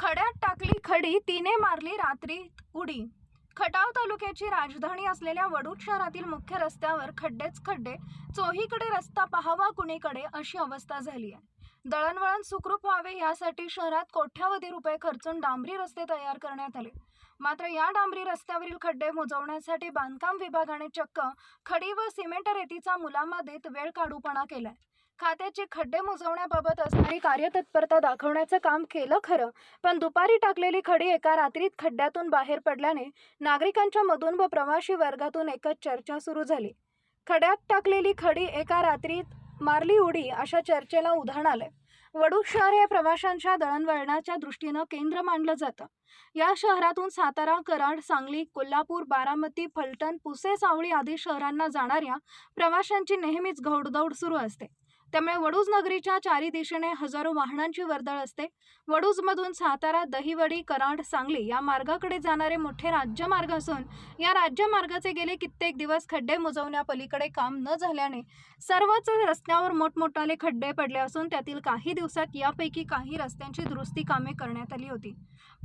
खड्यात टाकली खडी तिने मारली रात्री उडी. खटाव तालुक्याची राजधानी असलेल्या वडूद शहरातील मुख्य रस्त्यावर खड्डेच खड्डे चोहीकडे रस्ता पाहावा कुणीकडे अशी अवस्था झाली आहे. दळणवळण सुखरूप व्हावे यासाठी शहरात कोट्यावधी रुपये खर्चून डांबरी रस्ते तयार करण्यात आले. मात्र या डांबरी रस्त्यावरील खड्डे मोजवण्यासाठी बांधकाम विभागाने चक्क खडी व सिमेंट रेतीचा मुलामा देत वेळ काढूपणा केलाय. खात्याचे खड्डे मुजवण्याबाबत असणारी कार्यतत्परता दाखवण्याचं काम केलं खरं. पण दुपारी टाकलेली खडी एका रात्रीत खड्ड्यातून बाहेर पडल्याने नागरिकांच्या मधून व प्रवाशी वर्गातून एकच चर्चा सुरू झाली. खड्यात टाकलेली खडी एका रात्रीत मारली उडी अशा चर्चेला उधाण आलंय. वडूक शहर हे प्रवाशांच्या दळणवळणाच्या दृष्टीनं केंद्र मानलं जातं. या शहरातून सातारा कराड सांगली कोल्हापूर बारामती फलटण पुसे सावळी आदी शहरांना जाणाऱ्या प्रवाशांची नेहमीच घौडदौड सुरू असते. त्यामुळे वडूज नगरीच्या चारी दिशेने हजारो वाहनांची वर्दळ असते. वडूजमधून सातारा दहिवडी कराड सांगली या मार्गाकडे जाणारे मोठे राज्यमार्ग असून या राज्यमार्गाचे गेले कित्येक दिवस खड्डे मुजवण्यापलीकडे काम न झाल्याने सर्वच रस्त्यावर मोठमोठाले खड्डे पडले असून त्यातील काही दिवसात यापैकी काही रस्त्यांची दुरुस्ती कामे करण्यात आली होती.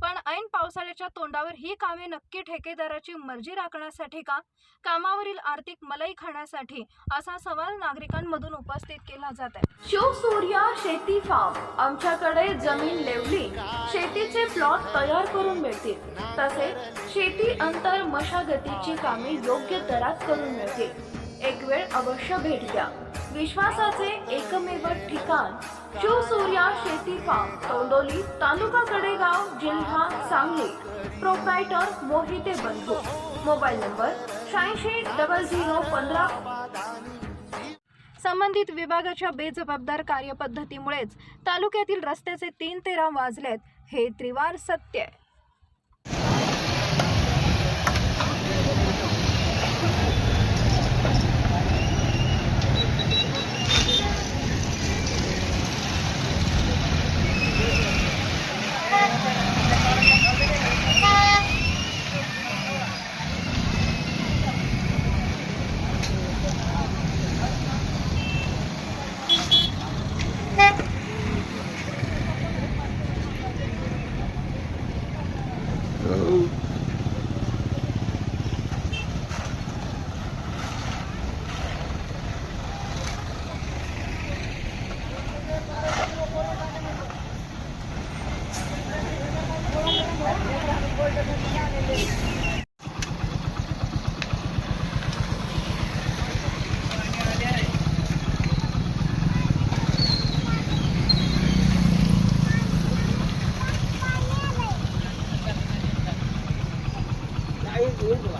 पण ऐन पावसाळ्याच्या तोंडावर ही कामे नक्की ठेकेदाराची मर्जी राखण्यासाठी का? कामावरील आर्थिक मलाई खाण्यासाठी असा सवाल नागरिकांमधून उपस्थित केला जात आहे शिवसूर्या शेती फार्म आमच्याकडे जमीन लेवली. शेतीचे प्लॉट तयार करून मिळतील. तसेच शेती अंतर मशागतीची कामे योग्य दरात करून मिळतील. एक वेळ अवश्य भेट द्या. विश्वासाचे एकमेव ठिकाण शिवसूर्या शेती फार्म तोंडोली तालुका कडेगाव जिल्हा Sangli. Proprietor Mohite Bandhu. Mobile number शहाऐंशी डबल झिरो पंधरा संबंधित विभागाच्या बेजबाबदार कार्यपद्धतीमुळेच तालुक्यातील रस्त्याचे तीन तेरा वाजलेत. हे त्रिवार सत्य आहे. Oh. Thank you. 结果。